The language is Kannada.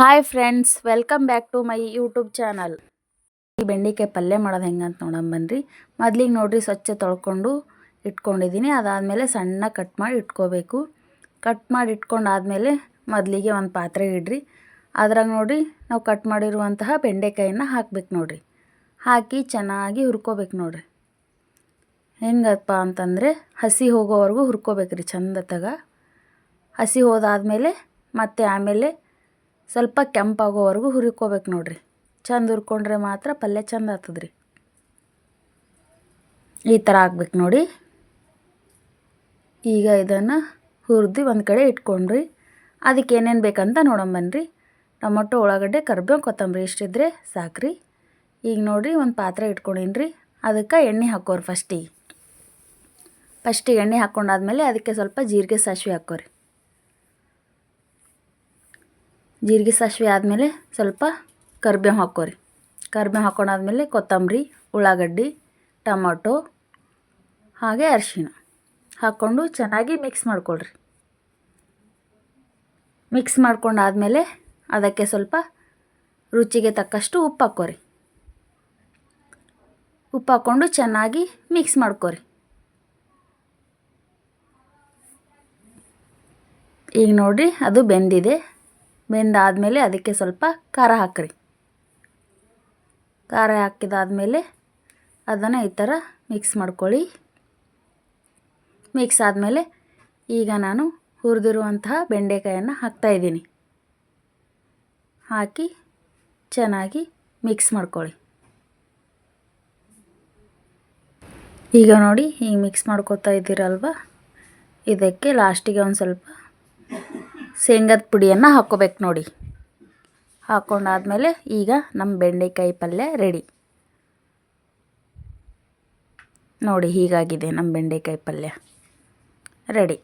Hi friends welcome back to my YouTube channel ಈ ಬೆಂಡೆಕಾಯಿ ಪಲ್ಯ ಮಾಡೋದು ಹೆಂಗಂತ ಬನ್ನಿರಿ ಮೊದ್ಲಿಗೆ ನೋಡಿರಿ ಸ್ವಚ್ಛ ತೊಳ್ಕೊಂಡು ಇಟ್ಕೊಂಡಿದ್ದೀನಿ ಅದಾದಮೇಲೆ ಸಣ್ಣ ಕಟ್ ಮಾಡಿ ಇಟ್ಕೋಬೇಕು. ಕಟ್ ಮಾಡಿ ಇಟ್ಕೊಂಡಾದಮೇಲೆ ಮೊದಲಿಗೆ ಒಂದು ಪಾತ್ರೆ ಇಡ್ರಿ. ಅದ್ರಾಗ ನೋಡಿರಿ ನಾವು ಕಟ್ ಮಾಡಿರುವಂತಹ ಬೆಂಡೆಕಾಯಿನ ಹಾಕ್ಬೇಕು ನೋಡಿರಿ. ಹಾಕಿ ಚೆನ್ನಾಗಿ ಹುರ್ಕೋಬೇಕು ನೋಡಿರಿ. ಹೆಂಗಪ್ಪ ಅಂತಂದರೆ ಹಸಿ ಹೋಗೋವರೆಗೂ ಹುರ್ಕೋಬೇಕು ರೀ ತಗ. ಹಸಿ ಹೋದಾದಮೇಲೆ ಮತ್ತು ಆಮೇಲೆ ಸ್ವಲ್ಪ ಕೆಂಪಾಗೋವರೆಗೂ ಹುರಿಕೋಬೇಕು ನೋಡಿರಿ. ಚಂದ ಹುರ್ಕೊಂಡ್ರೆ ಮಾತ್ರ ಪಲ್ಯ ಚಂದ ಆಗ್ತದ್ರಿ. ಈ ಥರ ಹಾಕ್ಬೇಕು ನೋಡಿ. ಈಗ ಇದನ್ನು ಹುರಿದು ಒಂದು ಕಡೆ ಇಟ್ಕೊಂಡ್ರಿ. ಅದಕ್ಕೆ ಏನೇನು ಬೇಕಂತ ನೋಡಂಬನ್ರಿ ಟೊಮೊಟೊ, ಉಳ್ಳಾಗಡ್ಡೆ, ಕರ್ಬೇವು, ಕೊತ್ತಂಬರಿ ಇಷ್ಟಿದ್ರೆ ಸಾಕ್ರಿ. ಈಗ ನೋಡಿರಿ ಒಂದು ಪಾತ್ರೆ ಇಟ್ಕೊಂಡಿನ್ರಿ. ಅದಕ್ಕೆ ಎಣ್ಣೆ ಹಾಕೋರಿ ಫಸ್ಟಿಗೆ ಫಸ್ಟಿಗೆ ಎಣ್ಣೆ ಹಾಕ್ಕೊಂಡಾದ್ಮೇಲೆ ಅದಕ್ಕೆ ಸ್ವಲ್ಪ ಜೀರಿಗೆ ಸಾಸಿವೆ ಹಾಕೋರಿ. ಜೀರಿಗೆ ಸಾಸಿವೆ ಆದಮೇಲೆ ಸ್ವಲ್ಪ ಕರ್ಬೇವು ಹಾಕೋರಿ ಕರ್ಬೇವು ಹಾಕ್ಕೊಂಡಾದ್ಮೇಲೆ ಕೊತ್ತಂಬರಿ, ಉಳ್ಳಾಗಡ್ಡಿ, ಟೊಮೊಟೊ, ಹಾಗೆ ಅರಿಶಿನ ಹಾಕ್ಕೊಂಡು ಚೆನ್ನಾಗಿ ಮಿಕ್ಸ್ ಮಾಡ್ಕೊಳ್ರಿ. ಮಿಕ್ಸ್ ಮಾಡ್ಕೊಂಡಾದಮೇಲೆ ಅದಕ್ಕೆ ಸ್ವಲ್ಪ ರುಚಿಗೆ ತಕ್ಕಷ್ಟು ಉಪ್ಪು ಹಾಕ್ಕೋರಿ. ಉಪ್ಪು ಹಾಕ್ಕೊಂಡು ಚೆನ್ನಾಗಿ ಮಿಕ್ಸ್ ಮಾಡ್ಕೊರಿ. ಈಗ ನೋಡಿರಿ ಅದು ಬೆಂದಿದೆ. ಬೆಂದಾದಮೇಲೆ ಅದಕ್ಕೆ ಸ್ವಲ್ಪ ಖಾರ ಹಾಕ್ರಿ. ಖಾರ ಹಾಕಿದಾದ್ಮೇಲೆ ಅದನ್ನು ಈ ಥರ ಮಿಕ್ಸ್ ಮಾಡ್ಕೊಳ್ಳಿ. ಮಿಕ್ಸ್ ಆದಮೇಲೆ ಈಗ ನಾನು ಹುರಿದಿರುವಂತಹ ಬೆಂಡೆಕಾಯನ್ನು ಹಾಕ್ತಾಯಿದ್ದೀನಿ ಹಾಕಿ ಚೆನ್ನಾಗಿ ಮಿಕ್ಸ್ ಮಾಡ್ಕೊಳ್ಳಿ. ಈಗ ನೋಡಿ ಹೀಗೆ ಮಿಕ್ಸ್ ಮಾಡ್ಕೊತಾ ಇದ್ದೀರಲ್ವ? ಇದಕ್ಕೆ ಲಾಸ್ಟಿಗೆ ಒಂದು ಸ್ವಲ್ಪ ಶೇಂಗದ ಪುಡಿಯನ್ನು ಹಾಕೋಬೇಕು ನೋಡಿ. ಹಾಕೊಂಡಾದಮೇಲೆ ಈಗ ನಮ್ಮ ಬೆಂಡೆಕಾಯಿ ಪಲ್ಯ ರೆಡಿ. ನೋಡಿ ಹೀಗಾಗಿದೆ ನಮ್ಮ ಬೆಂಡೆಕಾಯಿ ಪಲ್ಯ. ರೆಡಿ.